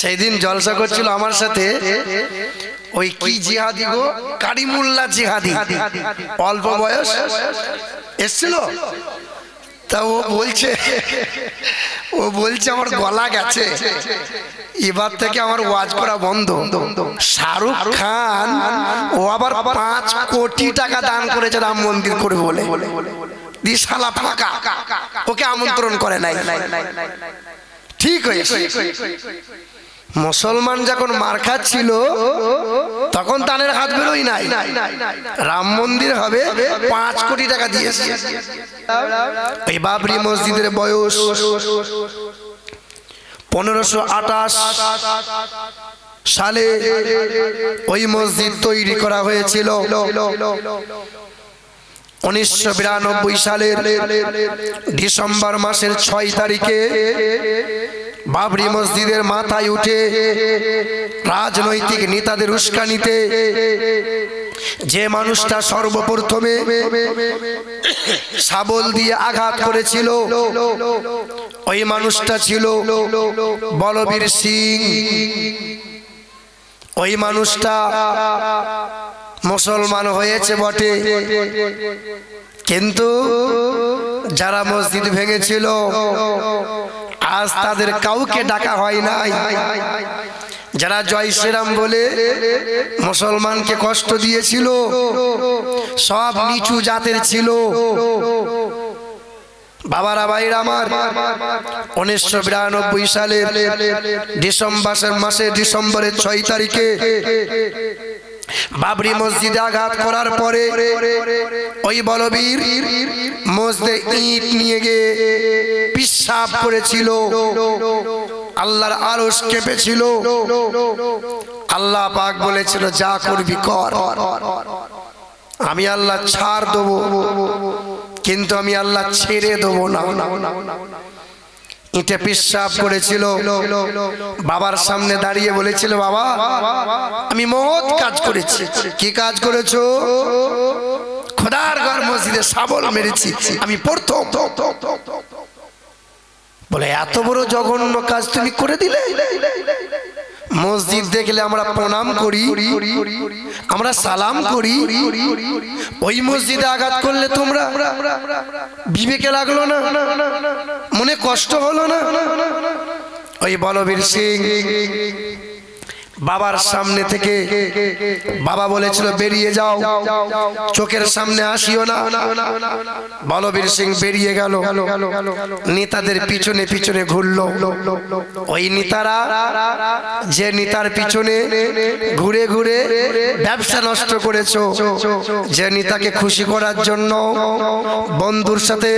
সেই দিন জলসা করছিল আমার সাথে ওই কি জিহাদি গো? কারিমুল্লা জিহাদি। অল্প বয়স? এসছিল? তা ও বলছে ও বলছে আমার গলা গেছে। এবার থেকে আমার ওয়াজ করা বন্ধ। শাহরুখ খান, ও আবার পাঁচ কোটি টাকা দান করেছে রাম মন্দির করে বলে। দি শালা ফাঁকা। ওকে আমন্ত্রণ করে নাই। ঠিক হয়েছে। মুসলমান যখন মার খাচ্ছিল, তখন তানের হাত বেরোই নাই। রাম মন্দির হবে পাঁচ কোটি টাকা দিয়েছে। এই বাবরি মসজিদের বয়স পনেরোশো আঠাশ সালে ওই মসজিদ তৈরি করা হয়েছিল। উনিশশো বিরানব্বই সালের ডিসেম্বর মাসের ছয় তারিখে বাবরি মসজিদের মাথায় উঠে রাজনৈতিক নেতাদের উস্কানিতে যে মানুষটা সর্বপ্রথমে শাবল দিয়ে আঘাত করেছিল, ওই মানুষটা ছিল বলবীর সিং। ওই মানুষটা মুসলমান হয়েছে বটে। কিন্তু যারা মসজিদ ভেঙেছিল আজ তাদের কাউকে ডাকা হয় নাই। যারা জয় শ্রীরাম বলে মুসলমানকে কষ্ট দিয়েছিল, সব নিচু জাতের ছিল। বাবারা, ভাইরা আমার, উনিশশো বিরানব্বই সালে ডিসেম্বর মাসে ডিসেম্বরের ছয় তারিখে বাবরি মসজিদে আঘাত করার পরে ওই বলবীর মসজিদে ইট নিয়ে গিয়ে পিসাব করেছিল। আল্লাহর আরস কেঁপেছিল। আল্লাহ পাক বলেছিল, যা করবি কর। আমি আল্লাহ ছাড় দেবো, কিন্তু আমি আল্লাহ ছেড়ে দেবো না। ইটে পিসাব করেছিল। বাবার সামনে দাঁড়িয়ে বলেছিল, বাবা, আমি মহৎ কাজ করেছি। কি কাজ করেছ? খোদার ঘর মসজিদে সাবল মেরেছি, আমি প্রথম। বলে, এত বড় জঘন্য কাজ তুমি করে দিলে? মসজিদ দেখলে আমরা প্রণাম করি, আমরা সালাম করি। ওই মসজিদে আঘাত করলে তোমরা বিবেকে লাগল না, মনে কষ্ট হলো না। ওই বলবীর সিং বাবার সামনে থেকে বাবা বলেছিল বেরিয়ে যাও। চোখের সামনে আসিও না। বলবীর সিং বেরিয়ে গেল। নেতাদের পিছনে পিছনে ঘুরলো। ওই নেতারা যে নেতার পিছনে ঘুরে ঘুরে ব্যবসা নষ্ট করেছ। যে নেতাকে খুশি করার জন্য বন্ধুর সাথে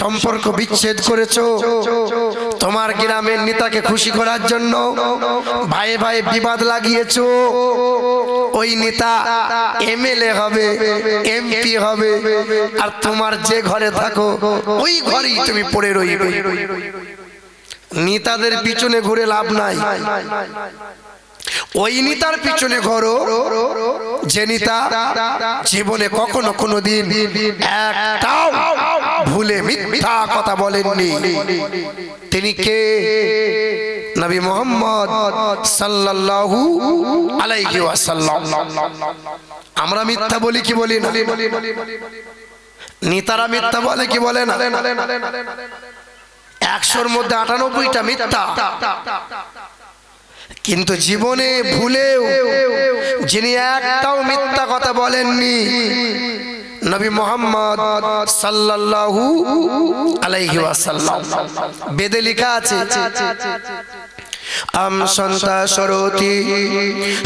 সম্পর্ক বিচ্ছেদ করেছ। তোমার গ্রামের নেতাকে খুশি করার জন্য ভাই ভাই বিবাদ লাগিয়েছ? ওই নেতা এমএলএ হবে, এমপি হবে, আর তোমার যে ঘরে থাকো, ওই ঘরেই তুমি পড়ে রইবে। নেতাদের পিছনে ঘুরে লাভ নাই। ওই নেতার পিছনে ঘরো, যে নেতা জীবনে কখনো কোনো দিন ভুলে মিথ্যা কথা বলেননি। তিনি কে? নবী মোহাম্মদ সাল্লাল্লাহু আলাইহি ওয়াসাল্লাম। আমরা মিথ্যা বলি কি বলি না? নেতারা মিথ্যা বলে কি বলে না? একশোর মধ্যে আটানব্বইটা মিথ্যা। কিন্তু জীবনে ভুলেও যিনি একটাও মিথ্যা কথা বলেননি, নবী মোহাম্মদ সাল্লাল্লাহু আলাইহি ওয়াসাল্লাম। বেদে লেখা আছে আম সন্তা সরতি,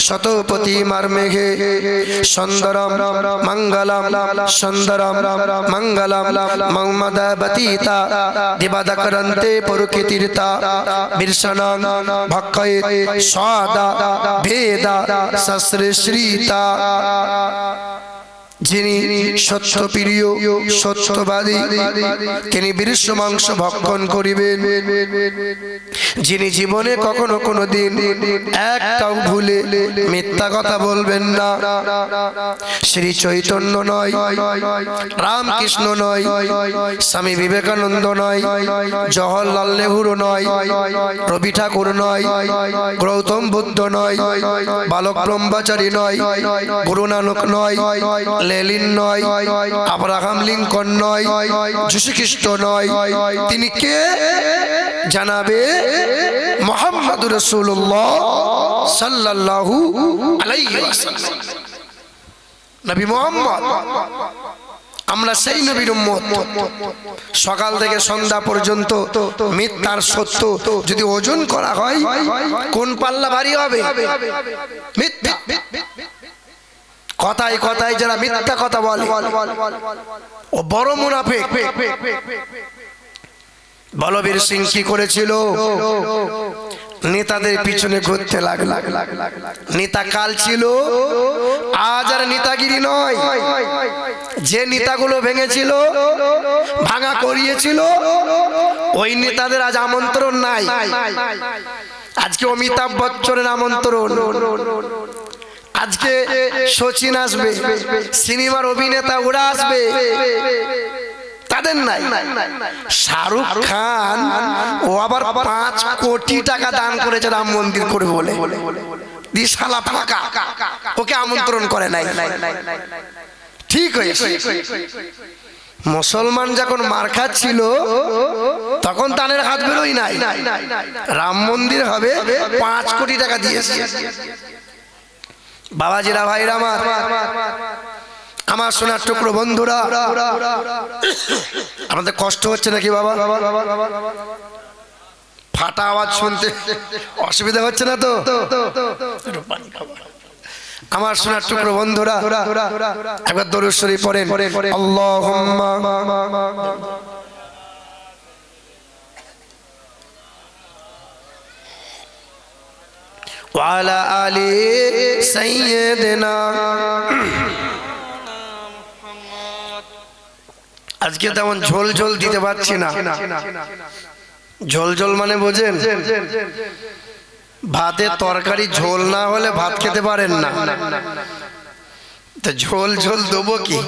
শতপতি মার্মেঘে, সুন্দরম মঙ্গলম সুন্দরম মঙ্গলম মৌমদাবতীতা দিবাদকরন্তে পরুকিতীর্তা বিরসনং ভক্ষয়ে স্বাদা, ভেদা সশ্রীতা যিনি সত্যপ্রিয়, সত্যবাদী, তিনি বীর্য মাংস ভক্ষণ করিবেন। যিনি জীবনে কখনো কোনো দিন একটাও ভুলে মিথ্যা কথা বলবেন না। শ্রী চৈতন্য নয়, রামকৃষ্ণ নয়, স্বামী বিবেকানন্দ নয়, জওহরলাল নেহরু নয়, রবি ঠাকুর নয়, গৌতম বুদ্ধ নয়, বালক ব্রহ্মচারী নয় গুরু নানক নয় লেলিন নয়, আব্রাহাম লিঙ্কন নয় যীশু খ্রিস্ট নয়। তিনি কে? জানাবে মোহাম্মদ রসুল্লাহ ওয়াসাল্লাম। নবী মোহাম্মদ, আমরা সেই নবীর উম্মত। সকাল থেকে সন্ধ্যা পর্যন্ত মিথ্যার সত্য যদি ওজন করা হয়, কোন পাল্লা ভারী হবে? মিথ্যা। কথায় কথায় যারা মিথ্যা কথা বলে। ও বড় মুনাফিক। বলবীর সিং কি করেছিল? নেতাদের পিছনে ঘুরতে লাগল। নেতা কাল ছিল, আজ আর নেতাগিরি নয়। যে নেতাগুলো ভেঙেছিল, ভাঙা করিয়েছিল, ওই নেতাদের আজ আমন্ত্রণ নাই। আজকে অমিতাভ বচ্চনের আমন্ত্রণ। আজকে সচিন আসবে, সিনেমার অভিনেতা ওরা আসবে। তাদের নাই। শাহরুখ খান, ও আবার পাঁচ কোটি টাকা দান করেছে রাম মন্দির করে বলে। দিশালা ফাঁকা। ওকে আমন্ত্রণ করে নাই। ঠিক মুসলমান যখন মার খাচ্ছিল, তখন তানের হাত বেরোই নাই। রাম মন্দির হবে পাঁচ কোটি টাকা দিয়েছে। বাবাজিরা, ভাইরা আমার আমার সোনার টুকরো বন্ধুরা, আমাদের কষ্ট হচ্ছে নাকি বাবা? ফাটা আওয়াজ শুনতে অসুবিধা হচ্ছে না তো? আমার সোনার টুকরো বন্ধুরা, একবার দরুশ্বরী পড়েন। আল্লাহ وعلى آل سيدنا আজকে তেমন ঝোল ঝোল দিতে পারছি না ঝোল ঝোল মানে বোঝেন ভাতের তরকারি ঝোল না হলে ভাত খেতে পারেন না তো ঝোল ঝোল দেবো কি?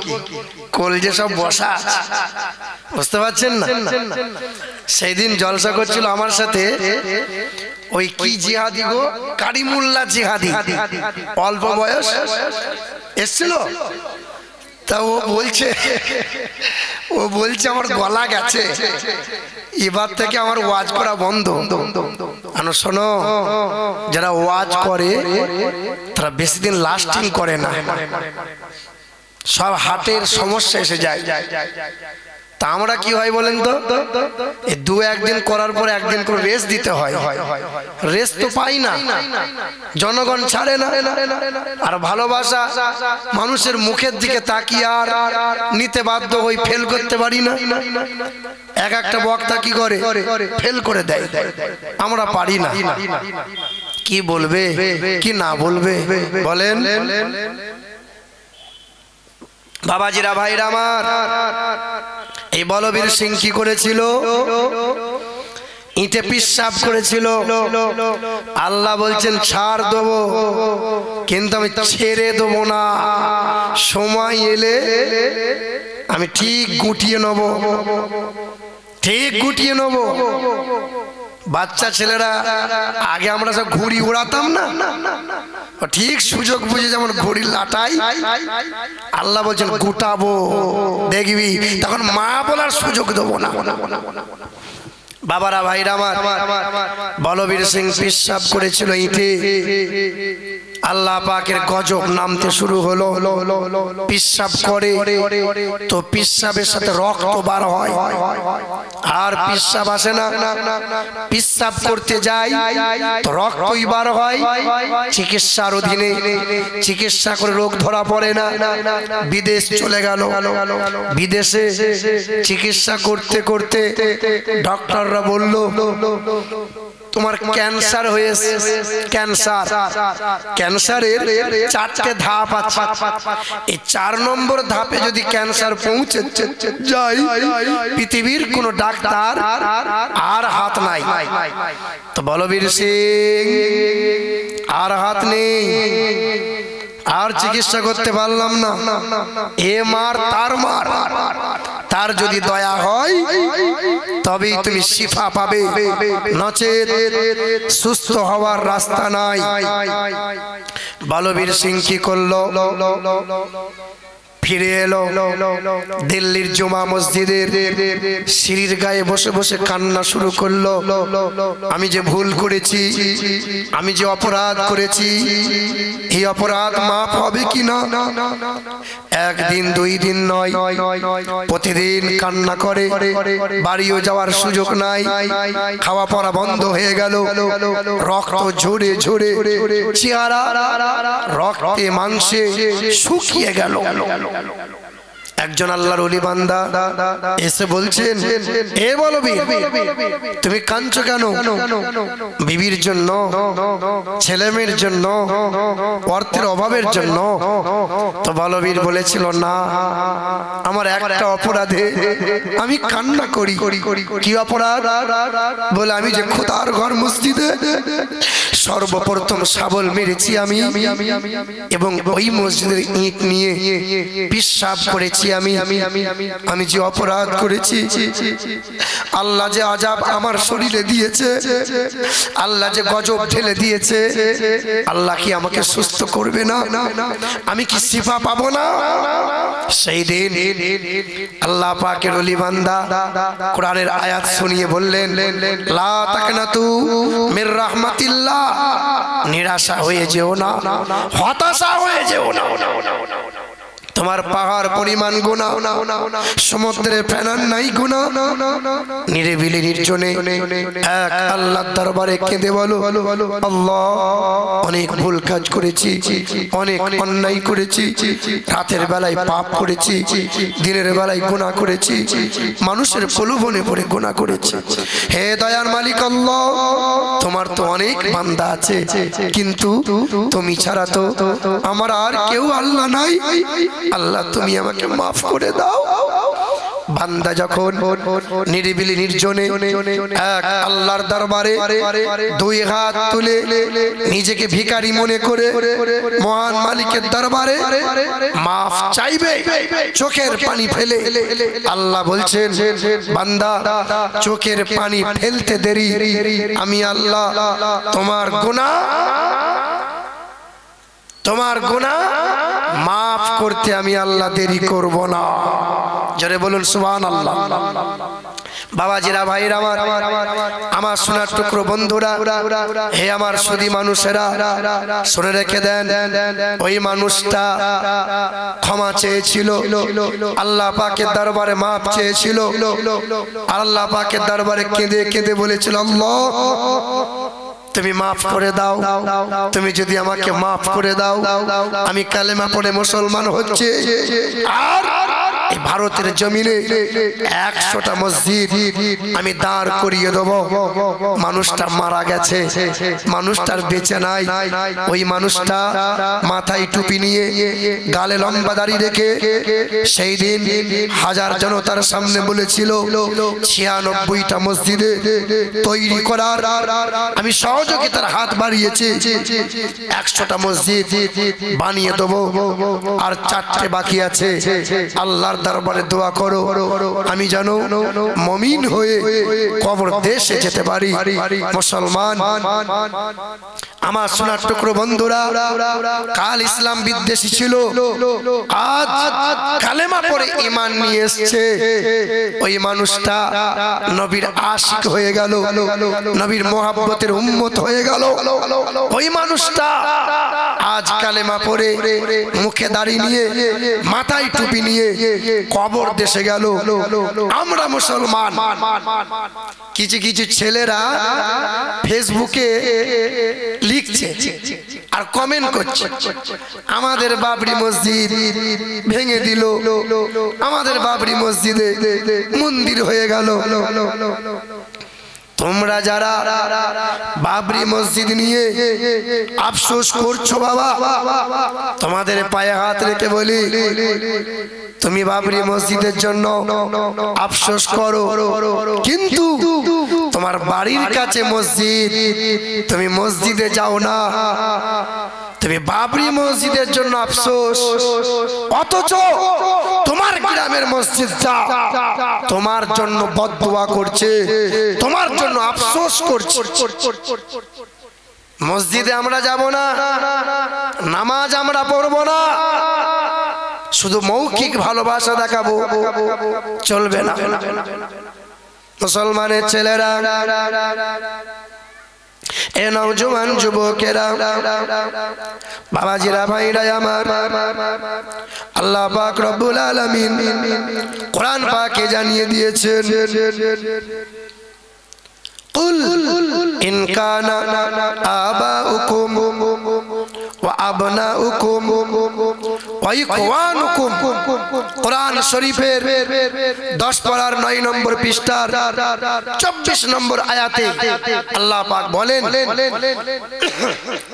কোল যে সব বসা বুঝতে পারছেন না? সেই দিন জলসা করছিল আমার সাথে ওই কি জিহাদি গো? কারিমুল্লা জিহাদি। অল্প বয়স? এসছিল? তা ও বলছে ও বলছে আমার গলা গেছে। এবার থেকে আমার ওয়াজ করা বন্ধ। আনো শোনো, যারা ওয়াজ করে, তারা বেশি দিন লাস্টিং করে না। সব হাটের সমস্যা এসে যায়। তা আমরা কি হয় বলেন তো? দু একদিন করার পর একদিন করে রেস্ট দিতে হয়। রেস্ট তো পাই না। জনগণ ছাড়ে না। আর ভালোবাসা মানুষের মুখের দিকে তাকিয়ে আর নিতে বাধ্য হই ফেল করতে পারি না। এক একটা বক্তা কি করে? ফেল করে দেয়। আমরা পারি না। কি বলবে? কি না বলবে? বলেন। বাবাজিরা, ভাইরা আমার এই বলবীর সিং কি করেছিল? ইটে পিসাব করেছিল। আল্লাহ বলছেন, ছাড় দেবো, কিন্তু আমি ছেড়ে দেবো না। সময় এলে আমি ঠিক গুটিয়ে নেব। ঠিক গুটিয়ে নেব। বাচ্চা ছেলেরা, আগে আমরা সব ঘুড়ি উড়াতাম না? ঠিক সুযোগ বুঝে যেমন ঘড়ি লাটাই, আল্লাহ বলছেন, গুটাবো, দেখবি। তখন মা বলার সুযোগ দেবো না। বাবারা, ভাইরা আমার, বলবীর সিং পিস করেছিল ইটে। আল্লাহ পাকের গজব নামতে শুরু হলো। পিসাব করে, তো পিসাবের সাথে রক্ত বার হয়। আর পিসাব আসে না। পিসাব করতে যাই, তো রক্তই বার হয়। চিকিৎসার অধীনে, চিকিৎসা করে রোগ ধরা পড়ে না। বিদেশ চলে গেল। বিদেশে চিকিৎসা করতে করতে ডক্টররা বলল তোমার ক্যান্সার হয়েছে। ক্যান্সার। ক্যান্সারের চারটে ধাপ আছে। এই চার নম্বর ধাপে যদি ক্যান্সার পৌঁছে যায় পৃথিবীর কোন ডাক্তার আর হাত নাই। তো বলবীর সিং আর হাত নেই। আর চিকিৎসা করতে পারলাম না। এ মার তার মার। তার যদি দয়া হয়, তবেই তুমি শিফা পাবে। নচেত সুস্থ হওয়ার রাস্তা নাই। বলবীর সিং কি করল? ফিরে এলো। দিল্লির জমা মসজিদের সিঁড়ির গায়ে বসে বসে কান্না শুরু করল। আমি যে ভুল করেছি, আমি যে অপরাধ করেছি, এই অপরাধ মাফ হবে কি না? একদিন, দুই দিন নয়, প্রতিদিন কান্না করে। বাড়িও যাওয়ার সুযোগ নাই, খাওয়া পড়া বন্ধ হয়ে গেল। রক্ত ঝরে ঝরে চেহারা, রক্তে মাংসে শুকিয়ে গেল। একজন আল্লাহর অলি বান্দা এসে বলছেন, এ বলবি তুমি কাঁদছো কেন? বিবির জন্য ছেলে মেয়ের জন্য, অর্থের অভাবের জন্য? তো বলবীর বলেছিল, না, আমার একটা অপরাধে আমি কান্না করি। কি অপরাধ? বলে, আমি যে খোদার ঘর মসজিদে সর্বপ্রথম শাবল মেরেছি আমি এবং ওই মসজিদের ইট নিয়ে পিসাব করেছি আমি। আমি যে অপরাধ করেছি, আল্লাহ যে আজাব আমার শরীরে দিয়েছে, আল্লাহ যে গজব ঢেলে দিয়েছে, আল্লাহ কি আমাকে সুস্থ করবে না? আমি কি শিফা পাবো না? সেই দিন আল্লাহ পাকের অলি বান্দা কোরআনের আয়াত শুনিয়ে বললেন, লা তাকনাতু মির রাহমাতিল্লাহ। নিরাশা হয়ে যেও না হতাশা হয়ে যেও না। তোমার পাহাড় পরিমাণ গুণা সমুদ্রে ফেনার নাই গুণা নিরিবিলি নির্জনে এক আল্লাহ দরবারে কেঁদে বলো, আল্লাহ, অনেক ভুল কাজ করেছি, অনেক অন্যায় করেছি, রাতের বেলায় পাপ করেছি, দিনের বেলায় গুণা করেছি, মানুষের প্রলোভনে পড়ে গুণা করেছি। হে দয়ার মালিক আল্লাহ, তোমার তো অনেক বান্দা আছে, কিন্তু তুমি ছাড়া তো আমার আর কেউ আল্লাহ নাই। আল্লাহ, তুমি আমাকে মাফ করে দাও। বান্দা যখন নিরিবিলি নির্জনে এক আল্লাহর দরবারে দুই হাত তুলে নিজেকে ভিখারি মনে করে মহান মালিকের দরবারে মাফ চাইবে, চোখের পানি ফেলে। আল্লাহ বলছেন, বান্দা, চোখের পানি ফেলতে দেরি। আমি আল্লাহ, তোমার গুনাহ তোমার গুনাহ মাফ করতে আমি আল্লাহ দেরি করব না। জোরে বলুন সুবহান আল্লাহ বাবাজিরা ভাইরা, আমার আমার সোনার টুকরো বন্ধুরা, হে আমার সুদী মানুষেরা, শুনে রেখে দেন, ওই মানুষটা ক্ষমা চেয়েছিল, আল্লাহ পাকের দরবারে মাপ চেয়েছিল আল্লাহ পাকের দরবারে কেঁদে কেঁদে বলেছিল, আল্লাহ তুমি মাফ করে দাও। তুমি যদি আমাকে মাফ করে দাও, আমি কালেমা পড়ে মুসলমান হচ্ছে। আর ভারতের জমিনে একশোটা মসজিদ আমি দাঁড় করিয়ে দেবো। মানুষটা মারা গেছে। মানুষটার বেঁচে নাই। ওই মানুষটা মাথায় টুপি নিয়ে গালে লম্বা দাড়ি রেখে সেই দিন হাজার জনতার সামনে বলেছিল, ছিয়ানব্বইটা মসজিদে তৈরি করার আমি সহযোগিতার হাত বাড়িয়েছি। একশোটা মসজিদ বানিয়ে দেবো। আর চারটে বাকি আছে। আল্লাহর দরবারে দোয়া করো। আমি জানো মমিন হয়ে কবর দেশে যেতে পারি। মুসলমান আমার সোনার টুকরো বন্ধুরা, কাল ইসলাম বিদ্বেষী ছিল। আজ কালেমা পরে ইমান নিয়ে এসছে। ওই মানুষটা নবীর আশিক হয়ে গেল, নবীর মোহাব্বতের উম্মত হয়ে গেল। ওই মানুষটা আজ কালেমা পরে মুখে দাড়ি নিয়ে, মাথায় টুপি নিয়ে কবর দেশে গেল। আমরা মুসলমান। কিছু কিছু ছেলেরা ফেসবুকে লিখছে আর কমেন্ট করছে। আমাদের বাবরি মসজিদ ভেঙে দিল। আমাদের বাবরি মসজিদে মন্দির হয়ে গেল। তোমরা যারা বাবরি মসজিদ নিয়ে আফসোস করছ বাবা, তোমাদের পায়ে হাত রেখে বলি, তুমি বাবরি মসজিদের জন্য আফসোস করো। কিন্তু তোমার বাড়ির কাছে মসজিদ। তুমি মসজিদে যাও না। তুমি বাবরি মসজিদের জন্য আফসোস। অথচ তোমার গ্রামের মসজিদটা তোমার জন্য বদদোয়া করছে। তোমার জন্য আফসোস করছে। মসজিদে আমরা যাব না। নামাজ আমরা পড়ব না। শুধু মৌখিক ভালোবাসা দেখাবো। চলবে না। মুসলমানের ছেলেরা এ নৌজওয়ান যুবকেরা বাবাজিরা ভাইরা আমার আল্লাহ পাক রব্বুল আলামিন কোরআন পাকে জানিয়ে দিয়েছেন قل إن كان آباؤكم وأبناؤكم وإخوانكم কোরআন শরীফের দশ পাড়ার নয় নম্বর পৃষ্ঠার চব্বিশ নম্বর আয়াতে আল্লাহ পাক বলেন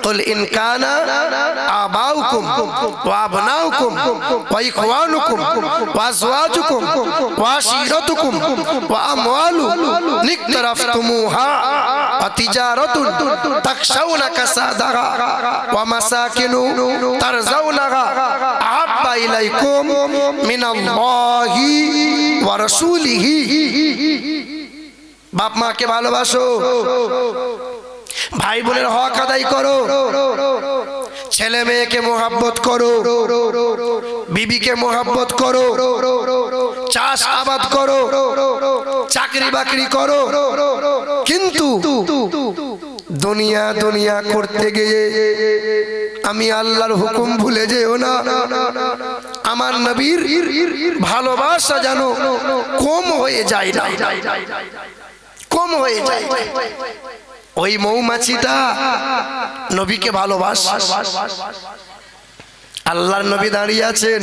قل إن كان آباؤكم وأبناؤكم وإخوانكم وأزواجكم وعشيرتكم وأموال اقترفتموها وتجارة تخشون كسادها ومساكن ترزونها أحب إليكم من الله ورسوله বাপ মাকে ভালোবাসো ভাই বোনের হক আদায় করো ছেলে মেয়েকে মোহাব্বত করো, বিবিকে মোহাব্বত করো, চাষ আবাদ করো, চাকরি বাকরি করো। কিন্তু দুনিয়া দুনিয়া করতে গিয়ে আমি আল্লাহর হুকুম ভুলে যেও না। আমার নবীর ভালোবাসা যেন কম হয়ে যায় না। কম হয়ে যায়। ওই মৌমাছিটা নবীকে ভালোবাস। আল্লাহর নবী দাঁড়িয়ে আছেন।